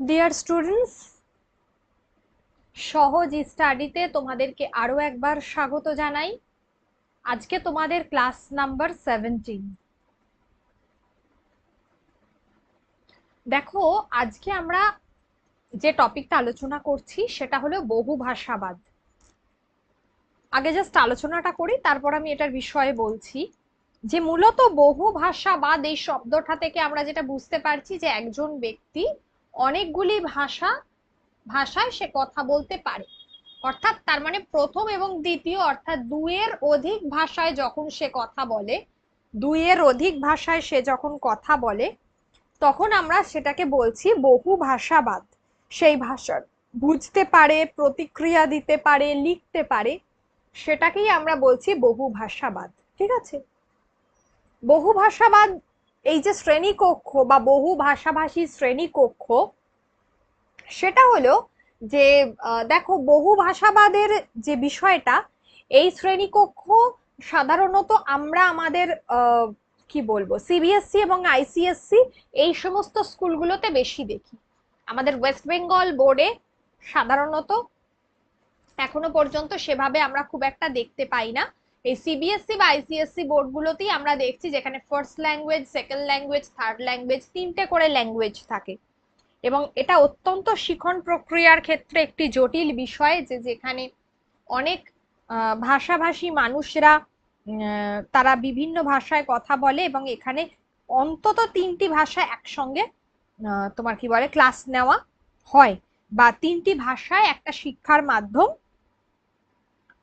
Dear students সহজ স্টাডিতে তোমাদেরকে আরও একবার স্বাগত জানাই। আজকে তোমাদের ক্লাস নাম্বার সেভেন্টিন দেখো, আজকে আমরা যে টপিকটা আলোচনা করছি, সেটা হলো বহু ভাষাবাদ। আগে জাস্ট আলোচনাটা করি, তারপর আমি এটার বিষয়ে বলছি। যে মূলত বহু ভাষাবাদ এই শব্দটা থেকে আমরা যেটা বুঝতে পারছি যে একজন ব্যক্তি অনেকগুলি ভাষা, ভাষায় সে কথা বলতে পারে। অর্থাৎ তার মানে প্রথম এবং দ্বিতীয়, অর্থাৎ দুইয়ের অধিক ভাষায় যখন সে কথা বলে, দুইয়ের অধিক ভাষায় সে যখন কথা বলে, তখন আমরা সেটাকে বলছি বহু ভাষাবাদ। সেই ভাষার বুঝতে পারে, প্রতিক্রিয়া দিতে পারে, লিখতে পারে, সেটাকেই আমরা বলছি বহু ভাষাবাদ। ঠিক আছে? বহু ভাষাবাদ এই যে শ্রেণীকক্ষ বা বহু ভাষাভাষী শ্রেণীকক্ষ সেটা হলো যে দেখো বহু ভাষাবাদের যে বিষয়টা, এই শ্রেণীকক্ষ সাধারণত আমরা আমাদের কি বলব সিবিএসসি এবং আইসিএসসি এই সমস্ত স্কুলগুলোতে বেশি দেখি। আমাদের ওয়েস্ট বেঙ্গল বোর্ডে সাধারণত এখনও পর্যন্ত সেভাবে আমরা খুব একটা দেখতে পাই না। এই সিবিএসসি বা আইসিএসসি বোর্ডগুলোতেই আমরা দেখছি যেখানে first language second language third language তিনটে করে ল্যাঙ্গুয়েজ থাকে। এবং এটা অত্যন্ত শিখন প্রক্রিয়ার ক্ষেত্রে একটি জটিল বিষয় যে যেখানে অনেক ভাষাভাষী মানুষরা তারা বিভিন্ন ভাষায় কথা বলে এবং এখানে অন্তত তিনটি ভাষা একসঙ্গে তোমার কি বলে ক্লাস নেওয়া হয় বা তিনটি ভাষায় একটা শিক্ষার মাধ্যম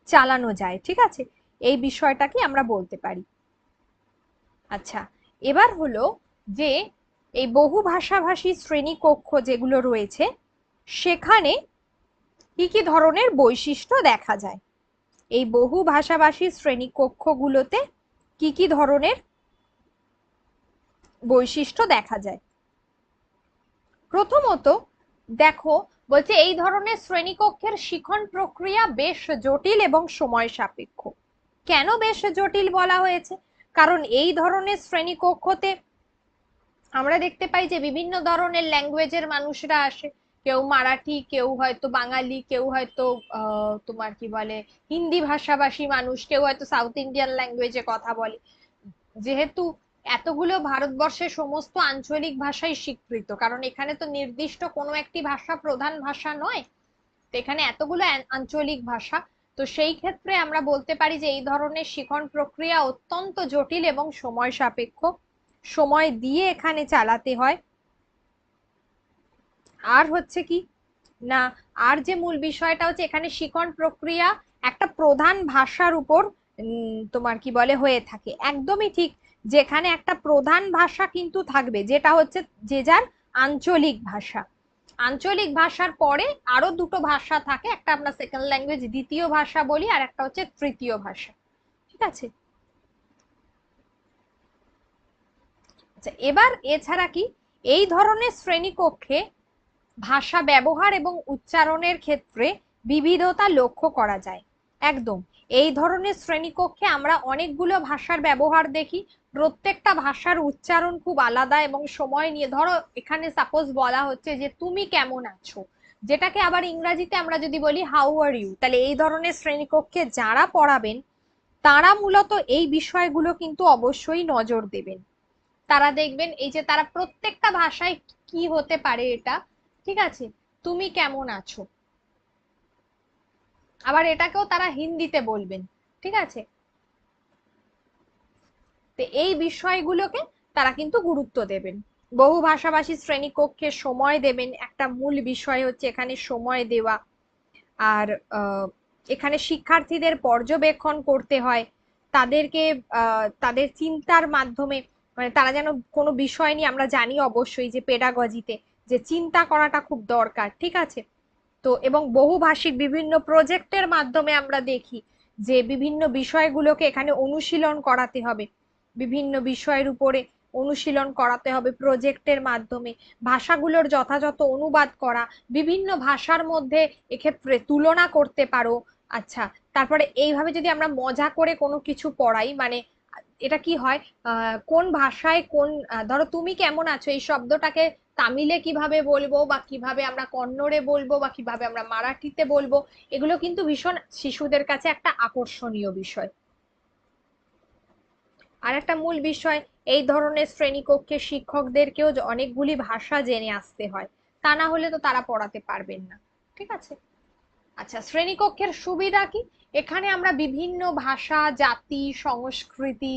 চালানো যায়, ঠিক আছে? এই বিষয়টাকে আমরা বলতে পারি। আচ্ছা এবার হলো যে এই বহু ভাষাভাষী শ্রেণীকক্ষ যেগুলো রয়েছে, সেখানে কি কি ধরনের বৈশিষ্ট্য দেখা যায়? এই বহু ভাষাভাষী শ্রেণীকক্ষগুলোতে কি কি ধরনের বৈশিষ্ট্য দেখা যায়? প্রথমত দেখো, বলছে এই ধরনের শ্রেণীকক্ষের শিখন প্রক্রিয়া বেশ জটিল এবং সময় সাপেক্ষ। কেন বেশ জটিল বলা হয়েছে? কারণ এই ধরনের শ্রেণীকক্ষতে আমরা দেখতে পাই যে বিভিন্ন ধরনের ল্যাঙ্গুয়েজের মানুষরা আসে। কেউ মারাঠি, কেউ হয়তো বাঙালি, কেউ হয়তো তোমার কি বলে, হিন্দি ভাষাভাষী মানুষ, কেউ হয়তো সাউথ ইন্ডিয়ান ল্যাঙ্গুয়েজে কথা বলে। যেহেতু এতগুলো ভারতবর্ষের সমস্ত আঞ্চলিক ভাষাই স্বীকৃত, কারণ এখানে তো নির্দিষ্ট কোনো একটি ভাষা প্রধান ভাষা নয়, তো এখানে এতগুলো আঞ্চলিক ভাষা। তো সেই ক্ষেত্রে আমরা বলতে পারি যে এই ধরনের শিখন প্রক্রিয়া অত্যন্ত জটিল এবং সময় সাপেক্ষ। সময় দিয়ে এখানে চালাতে হয়। আর হচ্ছে কি? না, আর যে মূল বিষয়টা হচ্ছে এখানে শিখন প্রক্রিয়া একটা প্রধান ভাষার উপর তোমার কি বলে, হয়ে থাকে। একদমই ঠিক যেখানে একটা প্রধান ভাষা কিন্তু থাকবে, যেটা হচ্ছে যে যার আঞ্চলিক ভাষা। আঞ্চলিক ভাষার পরে আরও দুটো ভাষা থাকে, একটা আমরা সেকেন্ড ল্যাঙ্গুয়েজ দ্বিতীয় ভাষা বলি আর একটা হচ্ছে তৃতীয় ভাষা। ঠিক আছে? আচ্ছা এবার এছাড়া কি? এই ধরনের শ্রেণীকক্ষে ভাষা ব্যবহার এবং উচ্চারণের ক্ষেত্রে বিবিধতা লক্ষ্য করা যায়। একদম, এই ধরনের শ্রেণীকক্ষে আমরা অনেকগুলো ভাষার ব্যবহার দেখি প্রত্যেকটা ভাষার উচ্চারণ খুব আলাদা এবং সময় নিয়ে, ধরো এখানে সাপোজ বলা হচ্ছে যে তুমি কেমন আছো? যেটাকে আবার ইংরাজিতে আমরা যদি বলি হাউ আর ইউ তাহলে এই ধরনের শ্রেণীকক্ষে যারা পড়াবেন, তারা মূলত এই বিষয়গুলো কিন্তু অবশ্যই নজর দেবেন। তারা দেখবেন এই যে তারা প্রত্যেকটা ভাষায় কি হতে পারে এটা, ঠিক আছে? তুমি কেমন আছো? আবার এটাকেও তারা হিন্দিতে বলবেন, ঠিক আছে? তো এই বিষয়গুলোকে তারা কিন্তু গুরুত্ব দেবেন। বহু ভাষাভাষী শ্রেণীকক্ষে সময় দেবেন। একটা মূল বিষয় হচ্ছে এখানে সময় দেওয়া। আর এখানে শিক্ষার্থীদের পর্যবেক্ষণ করতে হয়। তাদেরকে তাদের চিন্তার মাধ্যমে মানে তারা যেন কোনো বিষয় নিয়ে আমরা জানি অবশ্যই যে পেডাগজিতে যে চিন্তা করাটা খুব দরকার, ঠিক আছে? তো এবং বহুভাষিক বিভিন্ন প্রজেক্টের মাধ্যমে আমরা দেখি যে বিভিন্ন বিষয়গুলোকে এখানে অনুশীলন করাতে হবে। বিভিন্ন বিষয়ের উপরে অনুশীলন করাতে হবে প্রজেক্টের মাধ্যমে। ভাষাগুলোর যথাযথ অনুবাদ করা, বিভিন্ন ভাষার মধ্যে এক্ষেত্রে তুলনা করতে পারো। আচ্ছা তারপরে এইভাবে যদি আমরা মজা করে কোনো কিছু পড়াই মানে এটা কি হয়? কোন ভাষায় কোন ধরো তুমি কেমন আছো? এই শব্দটাকে তামিলে কীভাবে বলব বা কীভাবে আমরা কন্নড়ে বলব বা কীভাবে আমরা মারাঠিতে বলব, এগুলো কিন্তু ভীষণ শিশুদের কাছে একটা আকর্ষণীয় বিষয়। আর একটা মূল বিষয়, এই ধরনের শ্রেণীকক্ষে শিক্ষকদেরকেও অনেকগুলি ভাষা জেনে আসতে হয়, তা না হলে তো তারা পড়াতে পারবেন না, ঠিক আছে? আচ্ছা শ্রেণীকক্ষের সুবিধা কি? এখানে আমরা বিভিন্ন ভাষা, জাতি, সংস্কৃতি,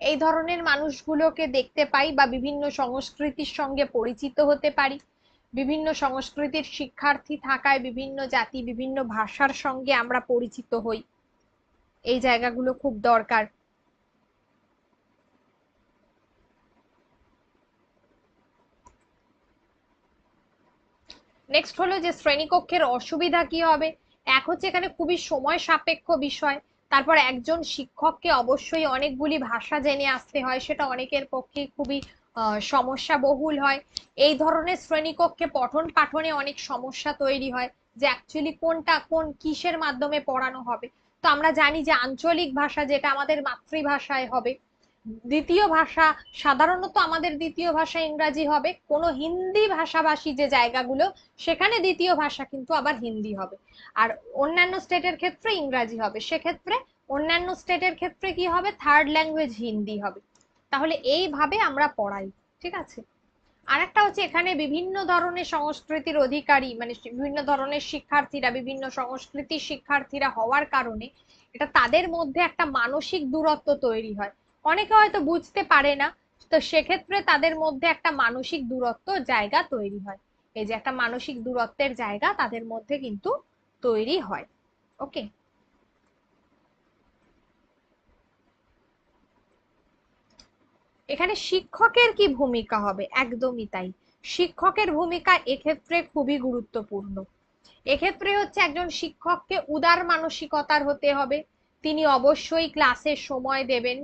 এই ধরনের মানুষগুলোকে দেখতে পাই বা বিভিন্ন সংস্কৃতির সঙ্গে পরিচিত হতে পারি। বিভিন্ন সংস্কৃতির শিক্ষার্থী থাকায় বিভিন্ন জাতি, বিভিন্ন ভাষার সঙ্গে আমরা পরিচিত হই। এই জায়গাগুলো খুব দরকার। নেক্সট হলো যে শ্রেণীকক্ষের অসুবিধা কি হবে? এক হচ্ছে এখানে খুবই সময় সাপেক্ষ বিষয়। তারপর একজন শিক্ষককে অবশ্যই অনেকগুলি ভাষা জেনে আসতে হয়, সেটা অনেকের পক্ষে খুবই সমস্যা বহুল হয়। এই ধরনের শ্রেণীকক্ষে পঠন পাঠনে অনেক সমস্যা তৈরি হয়, যে অ্যাকচুয়ালি কোনটা, কোন কিসের মাধ্যমে পড়ানো হবে। তো আমরা জানি যে আঞ্চলিক ভাষা যেটা আমাদের মাতৃভাষায় হবে দ্বিতীয় ভাষা, সাধারণত আমাদের দ্বিতীয় ভাষা ইংরাজি হবে। কোনো হিন্দি ভাষাভাষী যে জায়গাগুলো, সেখানে দ্বিতীয় ভাষা কিন্তু আবার হিন্দি হবে। আর অন্যান্য স্টেটের ক্ষেত্রে ইংরাজি হবে। সেক্ষেত্রে অন্যান্য স্টেটের ক্ষেত্রে কি হবে? থার্ড ল্যাঙ্গুয়েজ হিন্দি হবে। তাহলে এইভাবে আমরা পড়াই, ঠিক আছে? আরেকটা হচ্ছে এখানে বিভিন্ন ধরনের সংস্কৃতির অধিকারী মানে বিভিন্ন ধরনের শিক্ষার্থীরা, বিভিন্ন সংস্কৃতির শিক্ষার্থীরা হওয়ার কারণে এটা তাদের মধ্যে একটা মানসিক দূরত্ব তৈরি হয়। অনেকে হয়তো বুঝতে পারে না। তো সেক্ষেত্রে তাদের মধ্যে একটা মানসিক দূরত্ব জায়গা তৈরি হয়। এই যে একটা মানসিক দূরত্বের জায়গা তাদের মধ্যে কিন্তু তৈরি হয়। ওকে? এখানে শিক্ষকের কি ভূমিকা হবে? একদমই তাই। শিক্ষকের ভূমিকা এক্ষেত্রে খুবই গুরুত্বপূর্ণ। এক্ষেত্রে হচ্ছে একজন শিক্ষককে উদার মানসিকতার হতে হবে। তিনি অবশ্যই ক্লাসের সময় দেবেন।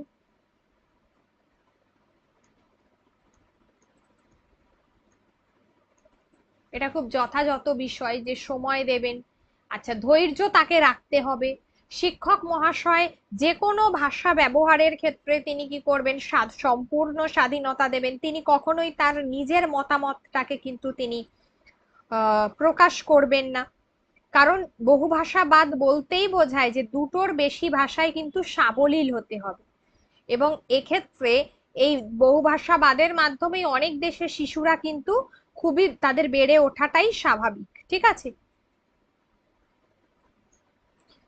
এটা খুব যথাযথ বিষয় যে সময় দেবেন। আচ্ছা ধৈর্য তাকে রাখতে হবে। শিক্ষক মহাশয় যে কোনো ভাষা ব্যবহারের ক্ষেত্রে তিনি কি করবেন? সম্পূর্ণ স্বাধীনতা দেবেন। তিনি কখনোই তার নিজের মতামতটাকে কিন্তু তিনি প্রকাশ করবেন না। কারণ বহু ভাষাবাদ বলতেই বোঝায় যে দুটোর বেশি ভাষায় কিন্তু সাবলীল হতে হবে। এবং এক্ষেত্রে এই বহু ভাষাবাদের মাধ্যমে অনেক দেশের শিশুরা কিন্তু খুবই তাদের বেড়ে ওঠাটাই স্বাভাবিক, ঠিক আছে?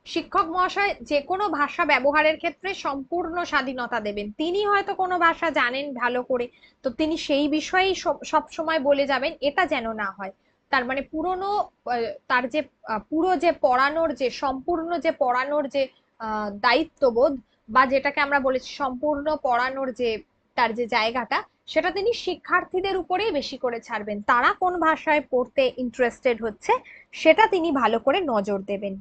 শিক্ষক মহাশয় যে কোনো ভাষা ব্যবহারের ক্ষেত্রে সম্পূর্ণ স্বাধীনতা দেবেন। তিনি হয়তো কোনো ভাষা জানেন ভালো করে, তো তিনি সেই বিষয়েই সব সময় বলে যাবেন, এটা যেন না হয়। তার মানে পুরনো তার যে পুরো যে পড়ানোর যে, সম্পূর্ণ যে পড়ানোর যে দায়িত্ববোধ বা যেটাকে আমরা বলেছি সম্পূর্ণ পড়ানোর যে, তার যে জায়গাটা সেটা তিনি শিক্ষার্থীদের উপরেই বেশি করে ছাড়বেন। তারা কোন ভাষায় পড়তে ইন্টারেস্টেড হচ্ছে, সেটা তিনি ভালো করে নজর দেবেন।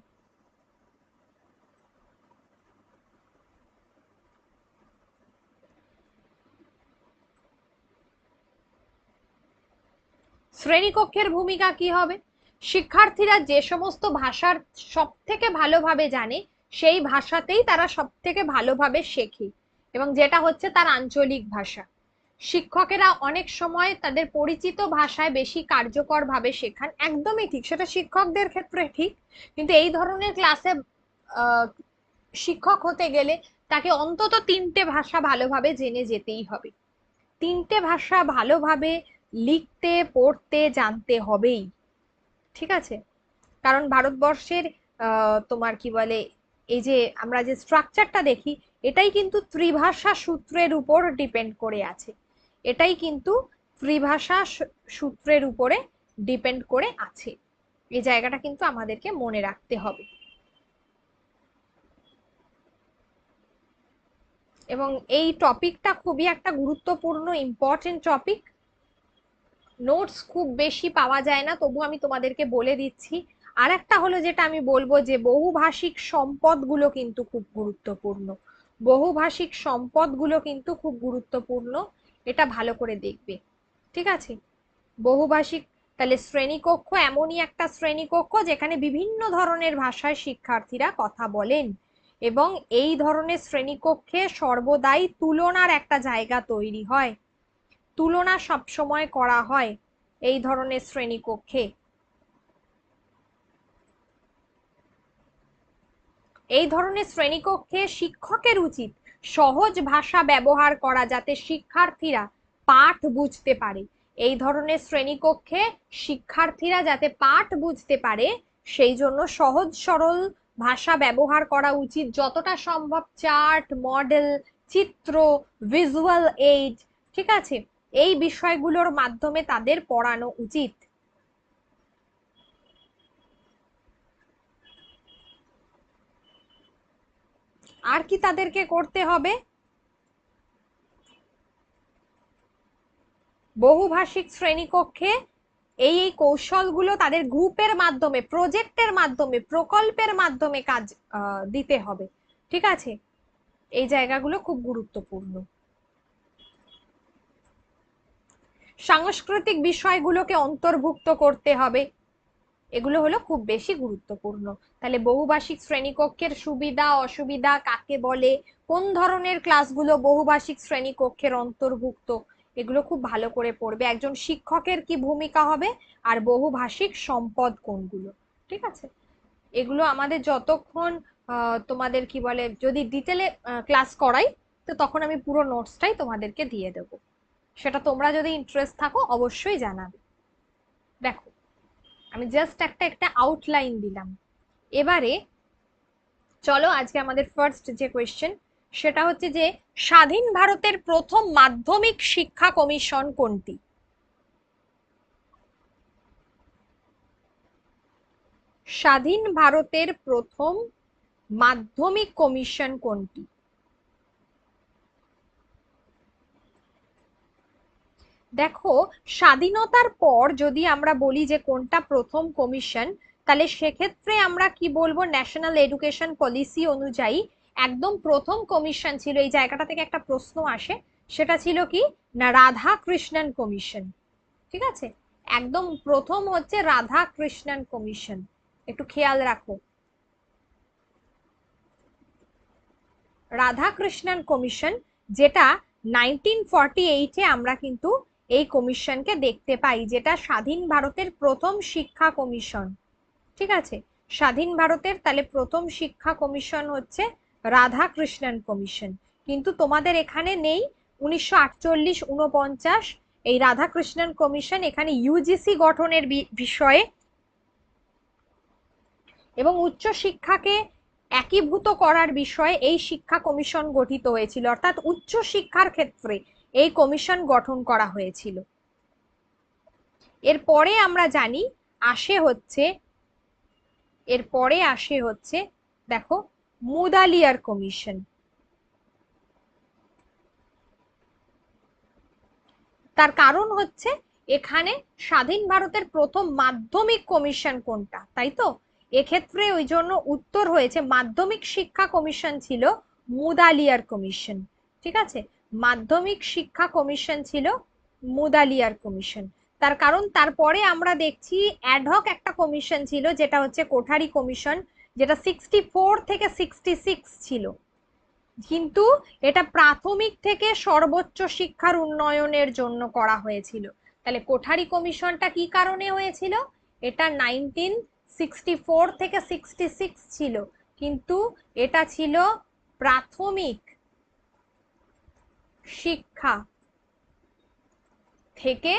শ্রেণীকক্ষের ভূমিকা কি হবে? শিক্ষার্থীরা যে সমস্ত ভাষার সব থেকে ভালোভাবে জানে, সেই ভাষাতেই তারা সব থেকে ভালোভাবে শেখে। এবং যেটা হচ্ছে তার আঞ্চলিক ভাষা। শিক্ষকেরা অনেক সময় তাদের পরিচিত ভাষায় বেশি কার্যকর ভাবে শেখান। একদমই ঠিক, সেটা শিক্ষকদের ক্ষেত্রে ঠিক, কিন্তু এই ধরনের ক্লাসে শিক্ষক হতে গেলে তাকে অন্তত তিনটে ভাষা ভালোভাবে জেনে যেতেই হবে। তিনটে ভাষা ভালোভাবে লিখতে, পড়তে, জানতে হবেই। ঠিক আছে? কারণ ভারতবর্ষের তোমার কি বলে, এই যে আমরা যে স্ট্রাকচারটা দেখি, এটাই কিন্তু ত্রিভাষা সূত্রের উপর ডিপেন্ড করে আছে। এটাই কিন্তু ত্রিভাষা সূত্রের উপরে ডিপেন্ড করে আছে। এই জায়গাটা কিন্তু আমাদেরকে মনে রাখতে হবে। এবং এই টপিকটা খুবই একটা গুরুত্বপূর্ণ ইম্পর্টেন্ট টপিক নোটস খুব বেশি পাওয়া যায় না, তবু আমি তোমাদেরকে বলে দিচ্ছি। আর একটা হলো যেটা আমি বলব যে, বহুভাষিক সম্পদগুলো কিন্তু খুব গুরুত্বপূর্ণ। বহুভাষিক সম্পদগুলো কিন্তু খুব গুরুত্বপূর্ণ। এটা ভালো করে দেখবে। ঠিক আছে? বহুভাষিক তাহলে শ্রেণীকক্ষ এমনই একটা শ্রেণীকক্ষ যেখানে বিভিন্ন ধরনের ভাষায় শিক্ষার্থীরা কথা বলেন এবং এই ধরনের শ্রেণীকক্ষে সর্বদাই তুলনার একটা জায়গা তৈরি হয়। তুলনা সবসময় করা হয় এই ধরনের শ্রেণীকক্ষে। এই ধরনের শ্রেণীকক্ষে শিক্ষকের উচিত সহজ ভাষা ব্যবহার করা যাতে শিক্ষার্থীরা পাঠ বুঝতে পারে। এই ধরনের শ্রেণীকক্ষে শিক্ষার্থীরা যাতে পাঠ বুঝতে পারে, সেই জন্য সহজ সরল ভাষা ব্যবহার করা উচিত। যতটা সম্ভব চার্ট, মডেল, চিত্র, ভিজুয়াল এইড, ঠিক আছে? এই বিষয়গুলোর মাধ্যমে তাদের পড়ানো উচিত। আর কি তাদেরকে করতে হবে? বহুভাষিক শ্রেণীকক্ষে এই এই কৌশলগুলো তাদের গ্রুপের মাধ্যমে, প্রজেক্টের মাধ্যমে, প্রকল্পের মাধ্যমে কাজ দিতে হবে। ঠিক আছে? এই জায়গাগুলো খুব গুরুত্বপূর্ণ। সাংস্কৃতিক বিষয়গুলোকে অন্তর্ভুক্ত করতে হবে। এগুলো হলো খুব বেশি গুরুত্বপূর্ণ। তাহলে বহুভাষিক শ্রেণীকক্ষের সুবিধা, অসুবিধা কাকে বলে? কোন ধরনের ক্লাসগুলো বহুভাষিক শ্রেণীকক্ষের অন্তর্ভুক্ত? এগুলো খুব ভালো করে পড়বে। একজন শিক্ষকের কি ভূমিকা হবে? আর বহুভাষিক সম্পদ কোনগুলো? ঠিক আছে? এগুলো আমাদের যতক্ষণ তোমাদের কি বলে, যদি ডিটেলে ক্লাস করাই, তো তখন আমি পুরো নোটসটাই তোমাদেরকে দিয়ে দেব। সেটা তোমরা যদি ইন্টারেস্ট থাকো, অবশ্যই জানাবে। দেখো আমি জাস্ট একটা একটা আউটলাইন দিলাম। এবারে চলো আজকে আমাদের ফার্স্ট যে কোয়েশ্চেন সেটা হচ্ছে যে স্বাধীন ভারতের প্রথম মাধ্যমিক শিক্ষা কমিশন কোনটি? স্বাধীন ভারতের প্রথম মাধ্যমিক কমিশন কোনটি? দেখো, স্বাধীনতার পর যদি আমরা বলি যে কোনটা প্রথম কমিশন, তাহলে সেক্ষেত্রে আমরা কি বলব? ন্যাশনাল এডুকেশন পলিসি অনুযায়ী একদম প্রথম কমিশন ছিল। এই জায়গাটা থেকে একটা প্রশ্ন আসে, সেটা ছিল কি? না রাধা কৃষ্ণন কমিশন। ঠিক আছে? একদম প্রথম হচ্ছে রাধা কৃষ্ণন কমিশন। একটু খেয়াল রাখো। রাধা কৃষ্ণন কমিশন, যেটা নাইনটিন ফর্টি এইটে আমরা কিন্তু এই কমিশনকে দেখতে পাই, যেটা স্বাধীন ভারতের প্রথম শিক্ষা কমিশন। ঠিক আছে? স্বাধীন ভারতের তাহলে প্রথম শিক্ষা কমিশন হচ্ছে রাধা কৃষ্ণন কমিশন। কিন্তু তোমাদের এখানে নেই, উনিশশো আটচল্লিশ উনপঞ্চাশ এই রাধা কৃষ্ণন কমিশন এখানে ইউজিসি গঠনের বিষয়ে এবং উচ্চ শিক্ষাকে একীভূত করার বিষয়ে এই শিক্ষা কমিশন গঠিত হয়েছিল। অর্থাৎ উচ্চ শিক্ষার ক্ষেত্রে এই কমিশন গঠন করা হয়েছিল। এরপরে আমরা জানি, আসে হচ্ছে, এরপরে আসে হচ্ছে, দেখো, মুদালিয়ার কমিশন। তার কারণ হচ্ছে, এখানে স্বাধীন ভারতের প্রথম মাধ্যমিক কমিশন কোনটা, তাই তো? এক্ষেত্রে ওই জন্য উত্তর হয়েছে, মাধ্যমিক শিক্ষা কমিশন ছিল মুদালিয়ার কমিশন, ঠিক আছে? মাধ্যমিক শিক্ষা কমিশন ছিল, মুদালিয়ার কমিশন। তার কারণ তারপরে আমরা দেখছি অ্যাডহক একটা কমিশন ছিল, যেটা হচ্ছে কোঠারি কমিশন, যেটা সিক্সটি ফোর থেকে সিক্সটি সিক্স ছিল। কিন্তু এটা প্রাথমিক থেকে সর্বোচ্চ শিক্ষার উন্নয়নের জন্য করা হয়েছিল। তাহলে কোঠারি কমিশনটা কি কারণে হয়েছিল? এটা নাইনটিন সিক্সটি ফোর থেকে সিক্সটি সিক্স ছিল। কিন্তু এটা ছিল প্রাথমিক শিক্ষা থেকে,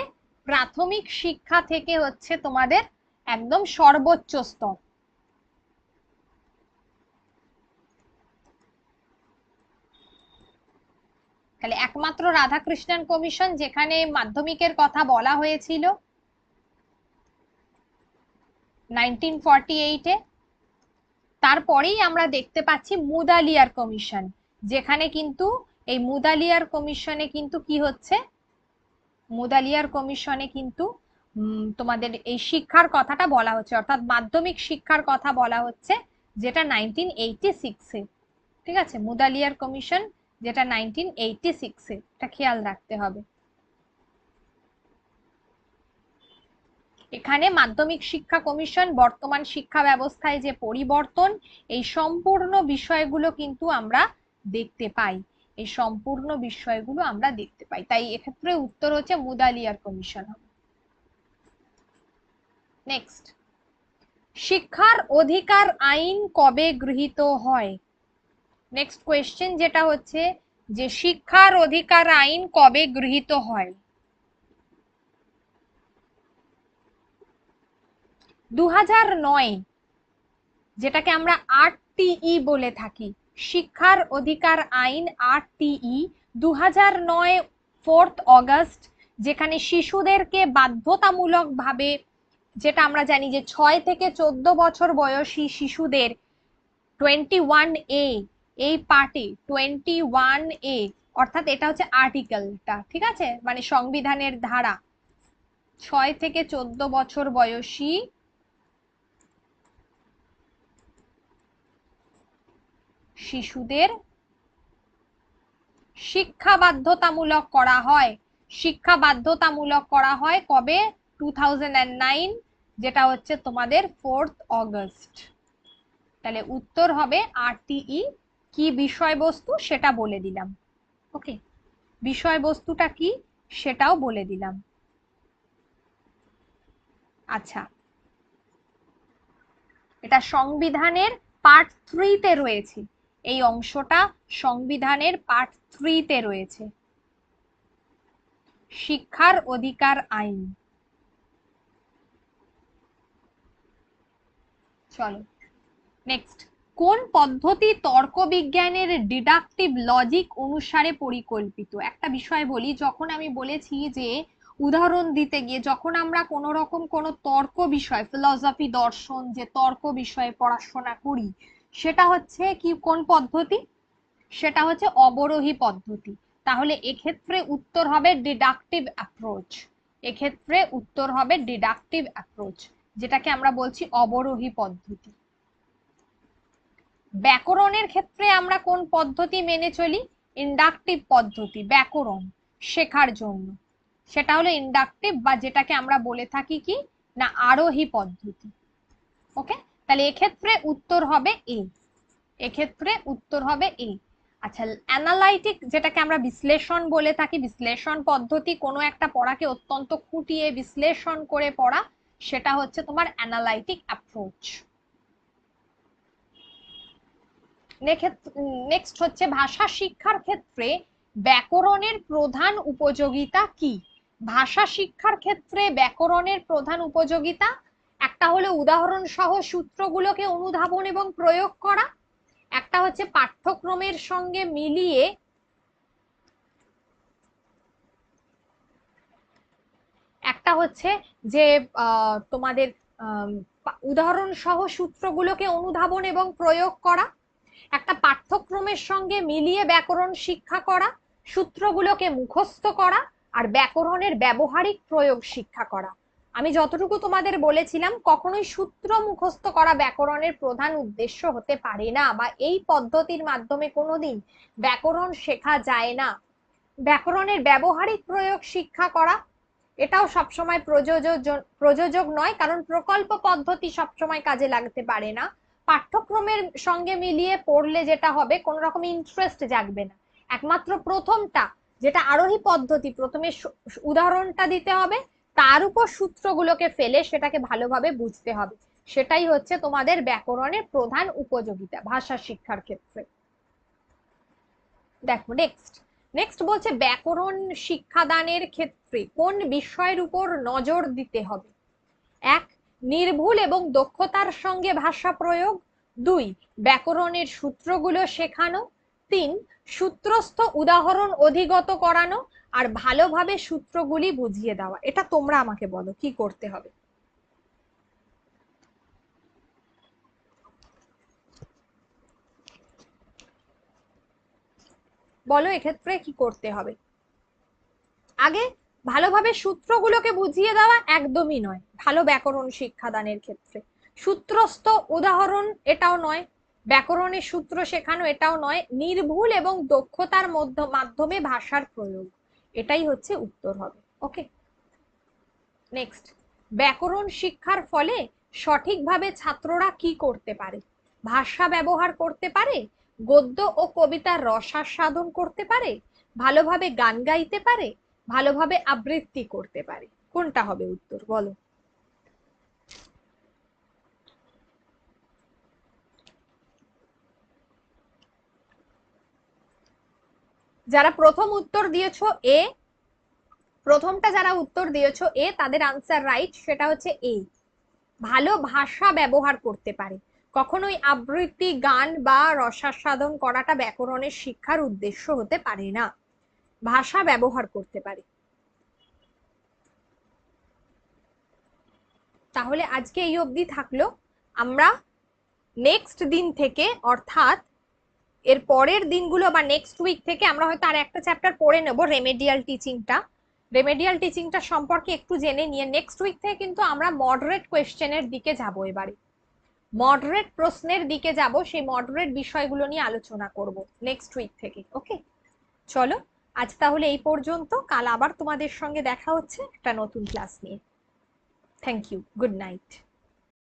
প্রাথমিক শিক্ষা থেকে হচ্ছে তোমাদের একদম সর্বোচ্চ স্তর। তাহলে একমাত্র রাধাকৃষ্ণন কমিশন যেখানে মাধ্যমিকের কথা বলা হয়েছিল ফর্টি এইটে তারপরেই আমরা দেখতে পাচ্ছি মুদালিয়ার কমিশন, যেখানে কিন্তু এই মুদালিয়ার কমিশনে কিন্তু কি হচ্ছে? মুদালিয়ার কমিশনে কিন্তু তোমাদের এই শিক্ষার কথাটা বলা হচ্ছে, অর্থাৎ মাধ্যমিক শিক্ষার কথা বলা হচ্ছে, যেটা নাইনটিন এইটি সিক্সে ঠিক আছে? মুদালিয়ার কমিশন যেটা নাইনটিন এইটি সিক্সে এটা খেয়াল রাখতে হবে। এখানে মাধ্যমিক শিক্ষা কমিশন বর্তমান শিক্ষা ব্যবস্থায় যে পরিবর্তন, এই সম্পূর্ণ বিষয়গুলো কিন্তু আমরা দেখতে পাই। এই সম্পূর্ণ বিষয়গুলো আমরা দেখতে পাই। তাই এক্ষেত্রে উত্তর হচ্ছে মুদালিয়ার কমিশন হবে। নেক্সট শিক্ষার অধিকার আইন কবে গৃহীত হয়? নেক্সট কোয়েশ্চেন যেটা হচ্ছে যে শিক্ষার অধিকার আইন কবে গৃহীত হয়? দু যেটাকে আমরা আরটিই বলে থাকি শিক্ষার অধিকার আইন আর আরটিই দু হাজার নয় ফোর্থ অগস্ট, যেখানে শিশুদেরকে বাধ্যতামূলকভাবে, যেটা আমরা জানি যে ছয় থেকে চোদ্দ বছর বয়সী শিশুদের টোয়েন্টি ওয়ান এ, এই পার্টি টোয়েন্টি ওয়ান এ, অর্থাৎ এটা হচ্ছে আর্টিকেলটা, ঠিক আছে? মানে সংবিধানের ধারা, ছয় থেকে চোদ্দ বছর বয়সী শিশুদের শিক্ষা বাধ্যতামূলক করা হয়। শিক্ষা বাধ্যতামূলক করা হয় কবে? টু যেটা হচ্ছে তোমাদের ফোর্থ অগস্ট তাহলে উত্তর হবে আরটিই কি বিষয়বস্তু? সেটা বলে দিলাম। ওকে বিষয়বস্তুটা কি? সেটাও বলে দিলাম। আচ্ছা। এটা সংবিধানের পার্ট থ্রিতে রয়েছে। এই অংশটা সংবিধানের পার্ট থ্রিতে রয়েছে। শিক্ষার অধিকার আইন। চলো নেক্সট কোন পদ্ধতি তর্ক বিজ্ঞানের ডিডাকটিভ লজিক অনুসারে পরিকল্পিত? একটা বিষয় বলি, যখন আমি বলেছি যে, উদাহরণ দিতে গিয়ে যখন আমরা কোনো রকম কোনো তর্ক বিষয় ফিলসফি দর্শন, যে তর্ক বিষয়ে পড়াশোনা করি সেটা হচ্ছে কি, কোন পদ্ধতি? সেটা হচ্ছে অবরোহী পদ্ধতি। তাহলে এক্ষেত্রে উত্তর হবে ডিডাকটিভ অ্যাপ্রোচ এক্ষেত্রে উত্তর হবে ডিডাকটিভ অ্যাপ্রোচ যেটাকে আমরা বলছি অবরোহী পদ্ধতি। ব্যাকরণের ক্ষেত্রে আমরা কোন পদ্ধতি মেনে চলি? ইন্ডাকটিভ পদ্ধতি, ব্যাকরণ, শেখার জন্য। সেটা হলো ইন্ডাকটিভ বা যেটাকে আমরা বলে থাকি কি? না, আরোহী পদ্ধতি। ওকে তাহলে এক্ষেত্রে উত্তর হবে এ এক্ষেত্রে উত্তর হবে এ আচ্ছা অ্যানালাইটিক যেটাকে আমরা বিশ্লেষণ বলে থাকি, বিশ্লেষণ পদ্ধতি কোনো একটা পড়াকে অত্যন্ত খুঁটিয়ে বিশ্লেষণ করে পড়া, সেটা হচ্ছে তোমার অ্যানালাইটিক অ্যাপ্রোচ নেক্সট হচ্ছে ভাষা শিক্ষার ক্ষেত্রে ব্যাকরণের প্রধান উপযোগিতা কি? ভাষা শিক্ষার ক্ষেত্রে ব্যাকরণের প্রধান উপযোগিতা হলো উদাহরণ সহ সূত্রগুলোকে অনুধাবন এবং প্রয়োগ করা। একটা হচ্ছে পাঠ্যক্রমের সঙ্গে মিলিয়ে একটা হচ্ছে যে তোমাদের উদাহরণ সহ সূত্রগুলোকে অনুধাবন এবং প্রয়োগ করা। একটা পাঠ্যক্রমের সঙ্গে মিলিয়ে ব্যাকরণ শিক্ষা করা, সূত্রগুলোকে মুখস্থ করা, আর ব্যাকরণের ব্যবহারিক প্রয়োগ শিক্ষা করা। আমি যতটুকু তোমাদের বলেছিলাম, কখনোই সূত্র মুখস্থ করা ব্যাকরণের প্রধান উদ্দেশ্য হতে পারে না বা এই পদ্ধতির মাধ্যমে কোনোদিন ব্যাকরণ শেখা যায় না। ব্যাকরণের ব্যবহারিক প্রয়োগ শিক্ষা করা, এটাও সবসময় প্রযোজক প্রযোজক নয়, কারণ প্রকল্প পদ্ধতি সবসময় কাজে লাগতে পারে না। পাঠ্যক্রমের সঙ্গে মিলিয়ে পড়লে যেটা হবে কোন রকম ইন্টারেস্ট জাগবে না। একমাত্র প্রথমটা, যেটা আরোহী পদ্ধতি, প্রথমে উদাহরণটা দিতে হবে। তার উপর সূত্রগুলোকে ফেলে সেটাকে ভালোভাবে বুঝতে হবে। সেটাই হচ্ছে তোমাদের ব্যাকরণের প্রধান উপযোগিতা ভাষা শিক্ষার ক্ষেত্রে। দেখো নেক্সট নেক্সট বলছে ব্যাকরণ শিক্ষাদানের ক্ষেত্রে কোন বিষয়ের উপর নজর দিতে হবে? এক, নির্ভুল এবং দক্ষতার সঙ্গে ভাষা প্রয়োগ। দুই, ব্যাকরণের সূত্রগুলো শেখানো। তিন, সূত্রস্থ উদাহরণ অধিগত করানো আর ভালোভাবে সূত্রগুলি বুঝিয়ে দেওয়া। এটা তোমরা আমাকে বলো, কি করতে হবে? বলো এক্ষেত্রে কি করতে হবে? আগে ভালোভাবে সূত্রগুলোকে বুঝিয়ে দেওয়া একদমই নয়, ভালো ব্যাকরণ শিক্ষাদানের ক্ষেত্রে। সূত্রস্থ উদাহরণ এটাও নয় ব্যাকরণের সূত্র শেখানো এটাও নয়, নির্ভুল এবং দক্ষতার মাধ্যমে ভাষার প্রয়োগ। এটাই হচ্ছে উত্তর হবে। ওকে নেক্সট ব্যাকরণ শিক্ষার ফলে সঠিকভাবে ছাত্ররা কি করতে পারে? ভাষা ব্যবহার করতে পারে? গদ্য ও কবিতার রসার সাধন করতে পারে? ভালোভাবে গান গাইতে পারে? ভালোভাবে আবৃত্তি করতে পারে? কোনটা হবে উত্তর? বলো। যারা প্রথম উত্তর দিয়েছ এ, প্রথমটা যারা উত্তর দিয়েছ এ, তাদের আনসার রাইট সেটা হচ্ছে এ ভালো ভাষা ব্যবহার করতে পারে। কখনোই আবৃত্তি, গান বা রসাস্বাদন করাটা ব্যাকরণের শিক্ষার উদ্দেশ্য হতে পারে না। ভাষা ব্যবহার করতে পারে। তাহলে আজকে এই অবধি থাকল। আমরা নেক্সট দিন থেকে, অর্থাৎ এর পরের দিনগুলো বা নেক্সট উইক থেকে আমরা হয়তো আর একটা চ্যাপ্টার পড়ে নেব রেমেডিয়াল টিচিংটা রেমেডিয়াল টিচিংটা সম্পর্কে একটু জেনে নিয়ে নেক্সট উইক থেকে কিন্তু আমরা মডারেট কোয়েশ্চেনের দিকে যাব এবারে। মডারেট প্রশ্নের দিকে যাব, সেই মডারেট বিষয়গুলো নিয়ে আলোচনা করব নেক্সট উইক থেকে ওকে চলো, আজ তাহলে এই পর্যন্ত। কাল আবার তোমাদের সঙ্গে দেখা হচ্ছে একটা নতুন ক্লাস নিয়ে। Thank you good night